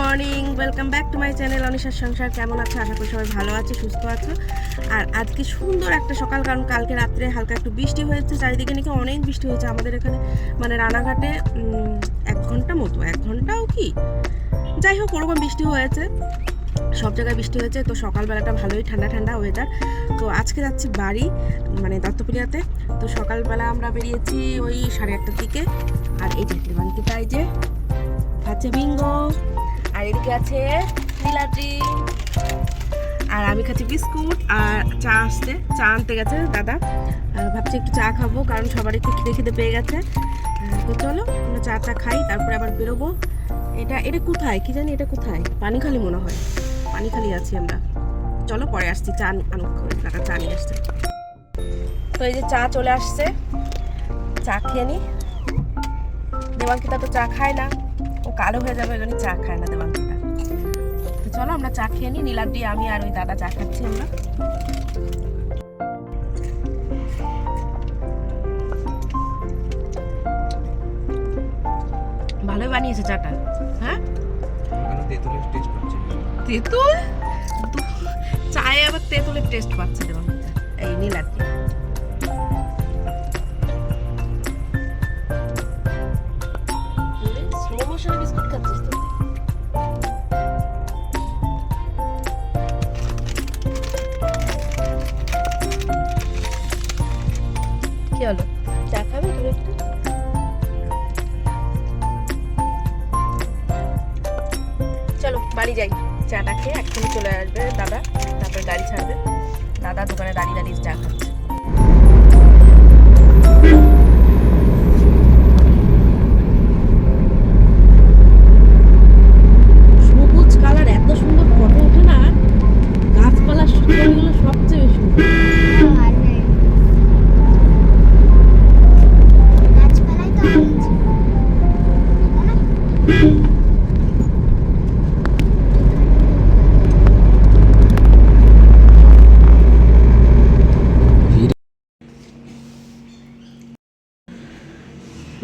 Morning welcome back to my channel অনিশার সংসার কেমন আছো? আশা করি সবাই ভালো আছে, সুস্থ আছো। আর আজকে সুন্দর একটা সকাল, কারণ কালকে রাত্রে হালকা একটু বৃষ্টি হয়েছে। চারিদিকে নাকি অনেক বৃষ্টি হয়েছে আমাদের এখানে। মানে রানাঘাটে এক ঘণ্টা মতো। এক ঘন্টাও কি? যাই হোক, ওরকম বৃষ্টি হয়েছে। সব জায়গায় বৃষ্টি হয়েছে। তো সকালবেলাটা ভালোই ঠান্ডা ঠান্ডা ওয়েদার তো আজকে যাচ্ছি বাড়ি মানে দত্তপুরিয়াতে তো সকালবেলা আমরা বেরিয়েছি ওই সাড়ে আটটার দিকে। আর এই যে, দেবাঙ্কিতা, এই যে খাচ্ছে বিঙ্গো। আর এদিকে আছে নীলাদ্রি। আর আমি খাচ্ছি বিস্কুট আর চা আসছে। চা আনতে গেছে দাদা। ভাবছি একটু চা খাব, কারণ সবার একটু খিদে খিদে পেয়ে গেছে। তো চলো, আমরা চাটা খাই, তারপরে আবার বেরোবো। এটা এটা কোথায়? কি জানি এটা কোথায়? পানিখালি মনে হয়। পানিখালি আছি আমরা। চলো, পরে আসছি। চা আনুক দাদা চা নিয়ে আসছে। তো এই যে চা চলে আসছে। চা খেয়ে নি। দেবাঙ্কিতা তো চা খায় না। কালো হয়ে যাবে ওই জন্য চা খায় না দেবাঙ্কিতা তো চলো আমরা চা খেয়ে নিই নীলাদ্রি আমি আর ওই দাদা চা খাচ্ছি আমরা। ভালোই বানিয়েছে চাটা হ্যাঁ? তেঁতুলের টেস্ট হচ্ছে। তেঁতুল? চায়ে আবার তেঁতুলের টেস্ট পাচ্ছে দেবাঙ্কিতা এই নীলাদ্রি। এক্ষুনি চলে আসবে দাদা তারপর গাড়ি ছাড়বে। দাদা দোকানে দাঁড়িয়ে দাঁড়িয়ে চা খাচ্ছে সবুজ কালার এত সুন্দর ফটো ওঠে না গাছপালার ছবিগুলো সবচেয়ে বেশি সুন্দর। গাছপালাই তো আছে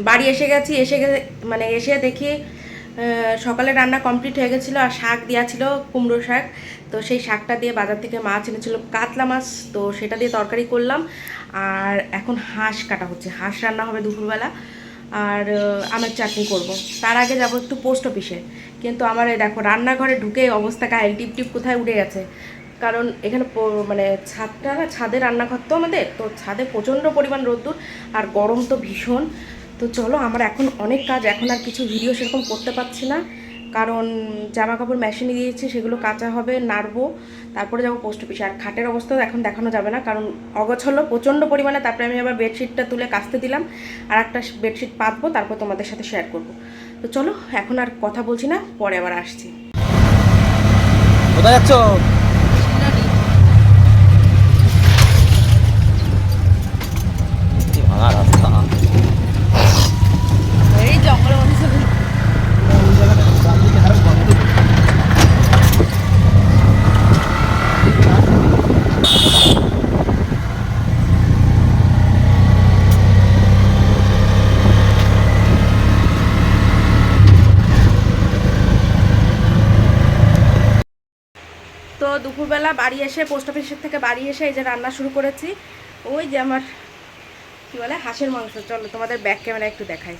বাড়ি এসে গেছি, এসে গে মানে এসে দেখি সকালে রান্না কমপ্লিট হয়ে গেছিল আর শাক দেওয়া ছিল, কুমড়ো শাক। তো সেই শাকটা দিয়ে বাজার থেকে মাছ এনেছিল, কাতলা মাছ। তো সেটা দিয়ে তরকারি করলাম। আর এখন হাঁস কাটা হচ্ছে। হাঁস রান্না হবে দুপুরবেলা। আর আমের চাটনি করব। তার আগে যাব একটু পোস্ট অফিসে কিন্তু আমার এই দেখো, রান্নাঘরে ঢুকে অবস্থা কাহিল টিপ টিপ কোথায় উঠে গেছে। কারণ এখানে মানে ছাদটা না ছাদে রান্নাঘর তো আমাদের। তো ছাদে প্রচণ্ড পরিমাণ রোদ্দুর। আর গরম তো ভীষণ। তো চলো, আমার এখন অনেক কাজ, এখন আর কিছু ভিডিও সেরকম করতে পারছি না। কারণ জামা কাপড় মেশিনে দিয়েছি, সেগুলো কাঁচা হবে, নাড়বো, তারপরে যাব পোস্ট অফিসে আর খাটের অবস্থা এখন দেখানো যাবে না, কারণ অগোছলো, প্রচণ্ড পরিমাণে, তারপরে আমি আবার বেডশিটটা তুলে কাচতে দিলাম। আর একটা বেডশিট পাতবো, তারপর তোমাদের সাথে শেয়ার করব। তো চলো, এখন আর কথা বলছি না, পরে আবার আসছি। কোথায় যাচ্ছ? তো দুপুরবেলা বাড়ি এসে পোস্ট অফিসের থেকে বাড়ি এসে এই যে রান্না শুরু করেছি। ওই যে আমার, কি বলে, হাঁসের মাংস। চলো তোমাদের ব্যাক ক্যামেরা একটু দেখাই।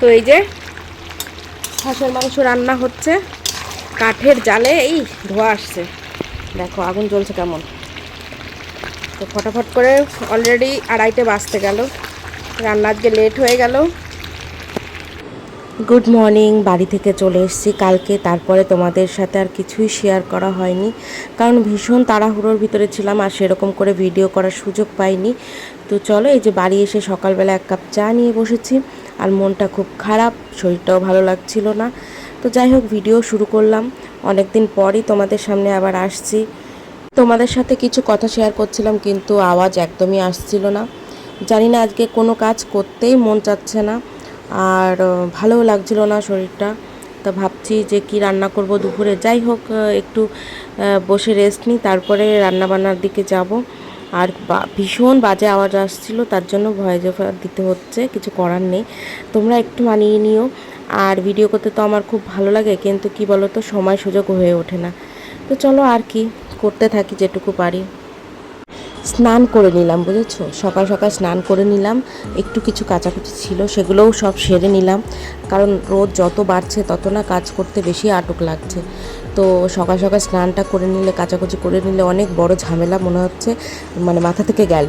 তো এই যে হাঁসের মাংস রান্না হচ্ছে। কাঠের জালে এই ধোয়া আসছে। দেখো, আগুন জ্বলছে কেমন। তো ফটাফট করে অলরেডি আড়াইটে বাজতে গেল। রান্না আজকে লেট হয়ে গেল। গুড মর্নিং বাড়ি থেকে চলে এসেছি কালকে। তারপরে তোমাদের সাথে আর কিছুই শেয়ার করা হয়নি। কারণ ভীষণ তাড়াহুড়োর ভিতরে ছিলাম আর সেরকম করে ভিডিও করার সুযোগ পাইনি। তো চলো, এই যে বাড়ি এসে সকালবেলা এক কাপ চা নিয়ে বসেছি। আর মনটা খুব খারাপ, শরীরটাও ভালো লাগছিল না। তো যাই হোক ভিডিও শুরু করলাম। অনেক দিন পরই তোমাদের সামনে আবার আসছি। তোমাদের সাথে কিছু কথা শেয়ার করছিলাম, কিন্তু আওয়াজ একদমই আসছিল না। জানি না আজকে কোনো কাজ করতেই মন চাচ্ছে না, আর ভালোও লাগছিল না শরীরটা। তা ভাবছি যে কি রান্না করব দুপুরে। যাই হোক একটু বসে রেস্ট নিই, তারপরে রান্না বান্নার দিকে যাব। আর ভীষণ বাজে আওয়াজ আসছিল, তার জন্য ভয়েস ওভার দিতে হচ্ছে, কিছু করার নেই। তোমরা একটু মানিয়ে নিও। আর ভিডিও করতে তো আমার খুব ভালো লাগে, কিন্তু কি বলো তো সময় সুযোগ হয়ে ওঠে না। তো চলো আর কি, করতে থাকি যেটুকু পারি। স্নান করে নিলাম, বুঝেছ? সকাল সকাল স্নান করে নিলাম। একটু কিছু কাচাকুচি ছিল, সেগুলোও সব সেরে নিলাম। কারণ রোদ যত বাড়ছে, তত না কাজ করতে বেশি আটক লাগছে। তো সকাল সকাল স্নানটা করে নিলে, কাচাকুচি করে নিলে অনেক বড় ঝামেলা মনে হচ্ছে মানে মাথা থেকে গেল।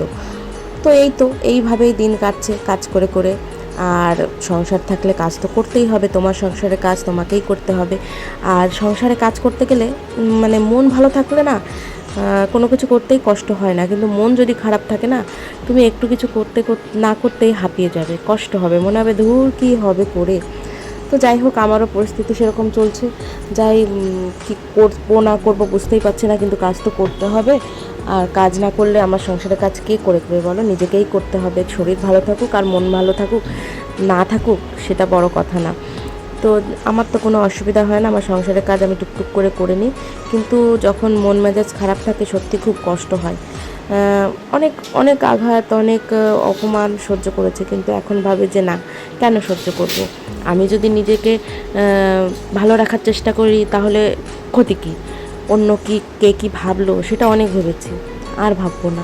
তো এই তো, এইভাবেই দিন কাটছে, কাজ করে করে। আর সংসার থাকলে কাজ তো করতেই হবে, তোমার সংসারে কাজ তোমাকেই করতে হবে। আর সংসারে কাজ করতে গেলে মানে মন ভালো থাকলে না কোনো কিছু করতেই কষ্ট হয় না। কিন্তু মন যদি খারাপ থাকে না, তুমি একটু কিছু করতে না করতেই হাঁপিয়ে যাবে, কষ্ট হবে। মনে হবে, ধুর, কী হবে করে? তো যাই হোক, আমারও পরিস্থিতি সেরকম চলছে। যাই কী করব না করব বুঝতেই পারছি না, কিন্তু কাজ তো করতে হবে। আর কাজ না করলে আমার সংসারের কাজ কে করে দেবে বলো? নিজেকেই করতে হবে। শরীর ভালো থাকুক আর মন ভালো থাকুক, না থাকুক, সেটা বড় কথা না। তো আমার তো কোনো অসুবিধা হয় না, আমার সংসারের কাজ আমি টুকটুক করে করে নিই। কিন্তু যখন মন মেজাজ খারাপ থাকে, সত্যি খুব কষ্ট হয়। অনেক অনেক আঘাত, অনেক অপমান সহ্য করেছে, কিন্তু এখন ভাবে যে না, কেন সহ্য করব? আমি যদি নিজেকে ভালো রাখার চেষ্টা করি, তাহলে ক্ষতি কী? অন্য কি, কে কী ভাবলো, সেটা অনেক ভেবেছি, আর ভাববো না।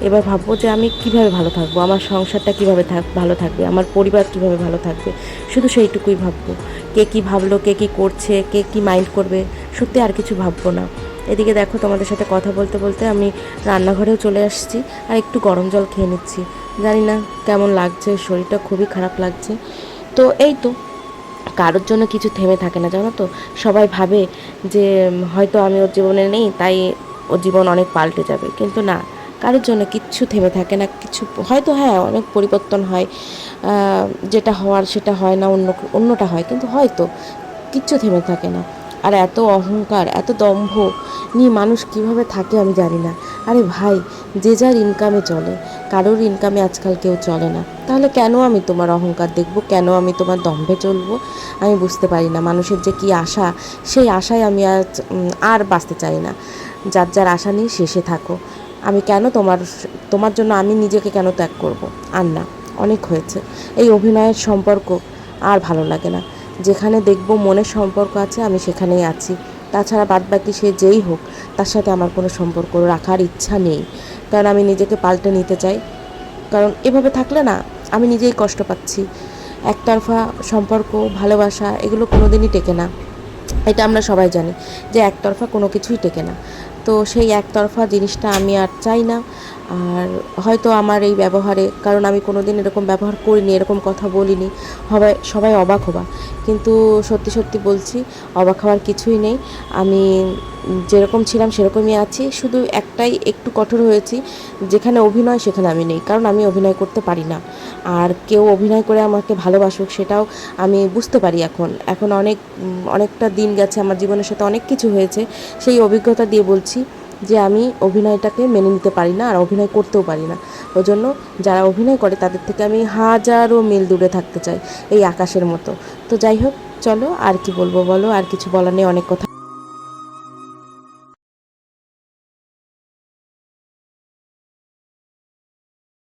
এবার ভাববো যে আমি কীভাবে ভালো থাকব, আমার সংসারটা কীভাবে থাক, ভালো থাকবে, আমার পরিবার কীভাবে ভালো থাকবে, শুধু সেইটুকুই ভাববো। কে কী ভাবলো, কে কী করছে, কে কী মাইন্ড করবে, সত্যি আর কিছু ভাববো না। এদিকে দেখো তোমাদের সাথে কথা বলতে বলতে আমি রান্নাঘরেও চলে আসছি আর একটু গরম জল খেয়ে নিচ্ছি। জানি না কেমন লাগছে, শরীরটা খুবই খারাপ লাগছে। তো এই তো, কারোর জন্য কিছু থেমে থাকে না, জানো তো? সবাই ভাবে যে হয়তো আমি ওর জীবনে নেই, তাই ওর জীবন অনেক পাল্টে যাবে। কিন্তু না কারোর জন্য কিচ্ছু থেমে থাকে না, কিছু হয়তো হ্যাঁ অনেক পরিবর্তন হয় যেটা হওয়ার সেটা হয় না, অন্য অন্যটা হয়, কিন্তু হয়তো কিচ্ছু থেমে থাকে না। আর এত অহংকার, এত দম্ভ নিয়ে মানুষ কীভাবে থাকে আমি জানি না। আরে ভাই, যে যার ইনকামে চলে, কারোর ইনকামে আজকাল কেউ চলে না। তাহলে কেন আমি তোমার অহংকার দেখব? কেন আমি তোমার দম্ভে চলবো? আমি বুঝতে পারি না, মানুষের যে কি আশা, সেই আশায় আমি আজ আর বাঁচতে চাই না। যার যার আশা নিয়ে শেষে থাকো আমি কেন তোমার তোমার জন্য আমি নিজেকে কেন ত্যাগ করব? আর না অনেক হয়েছে। এই অভিনয়ের সম্পর্ক আর ভালো লাগে না। যেখানে দেখব মনের সম্পর্ক আছে, আমি সেখানেই আছি। তাছাড়া বাদবাকি সে যেই হোক, তার সাথে আমার কোনো সম্পর্ক রাখার ইচ্ছা নেই। কারণ আমি নিজেকে পাল্টে নিতে চাই। কারণ এভাবে থাকলে না, আমি নিজেই কষ্ট পাচ্ছি। একতরফা সম্পর্ক, ভালোবাসা, এগুলো কোনো দিনই টেকে না। এটা আমরা সবাই জানি যে একতরফা কোনো কিছুই টেকে না। তো সেই একতরফা জিনিসটা আমি আর চাই না। আর হয়তো আমার এই ব্যবহারে, কারণ আমি কোনো দিন এরকম ব্যবহার করিনি, এরকম কথা বলিনি, হবে, সবাই অবাক হবা। কিন্তু সত্যি সত্যি বলছি, অবাক হওয়ার কিছুই নেই। আমি যেরকম ছিলাম, সেরকমই আছি। শুধু একটাই একটু কঠোর হয়েছি, যেখানে অভিনয় সেখানে আমি নেই, কারণ আমি অভিনয় করতে পারি না। আর কেউ অভিনয় করে আমাকে ভালোবাসুক, সেটাও আমি বুঝতে পারি এখন। এখন অনেক অনেকটা দিন গেছে, আমার জীবনের সাথে অনেক কিছু হয়েছে। সেই অভিজ্ঞতা দিয়ে বলছি যে আমি অভিনয়টাকে মেনে নিতে পারি না, আর অভিনয় করতেও পারি না। ওই জন্য যারা অভিনয় করে, তাদের থেকে আমি হাজারো মিল দূরে থাকতে চাই, এই আকাশের মতো। তো যাই হোক, চলো, আর কি বলব বলো? আর কিছু বলার নেই, অনেক কথা